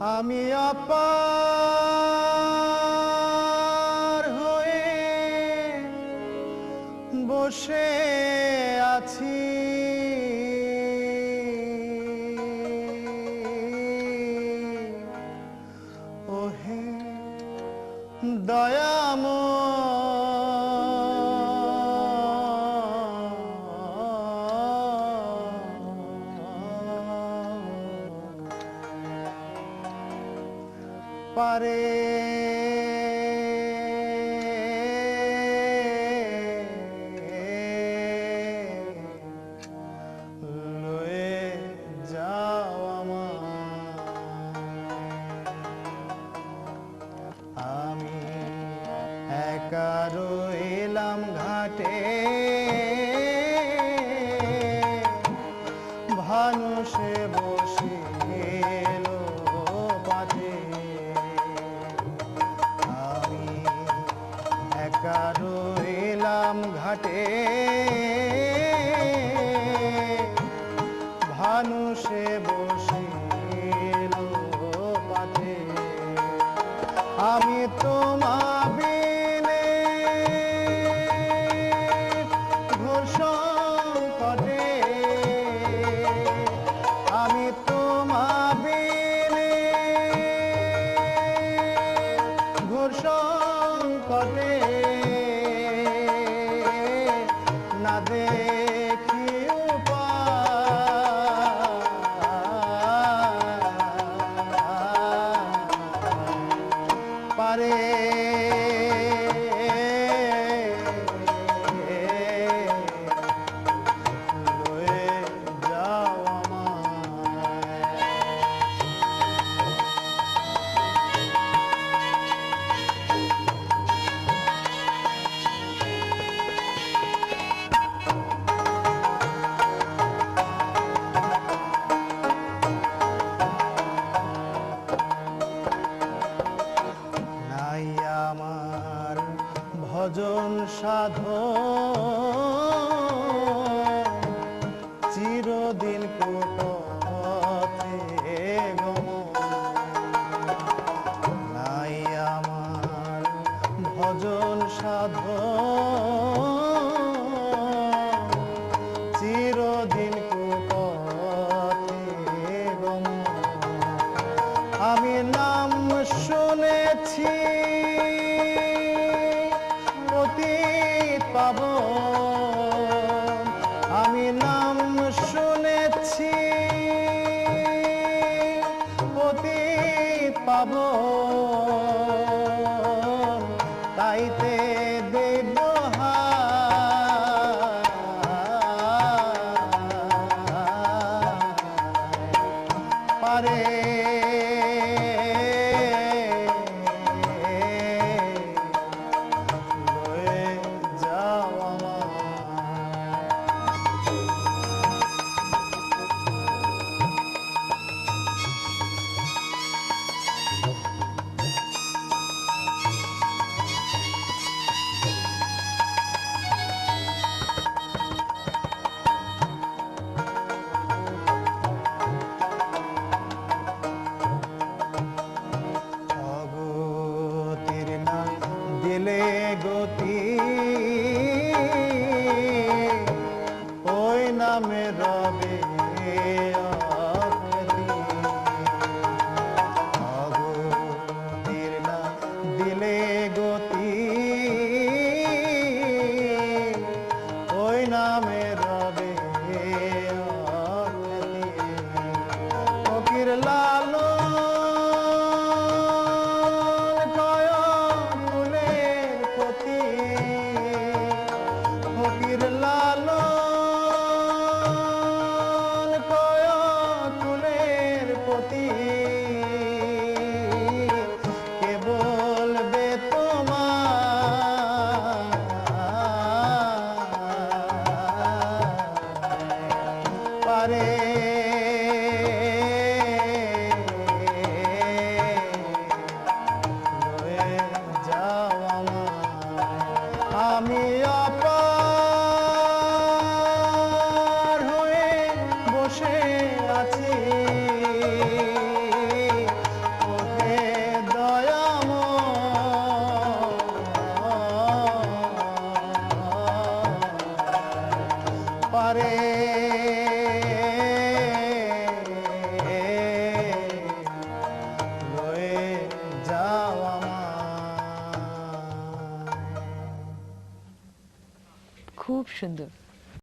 আমি অপার হয়ে বসে পারে Hey! একা রইলাম ঘাটে ঘাটে সাধ চিরদিন পথে গম নাই আমার ভজন সাধন। আমি নাম শুনেছি। পতি পাব তাইতে দেব পারে Flamengo. খুব সুন্দর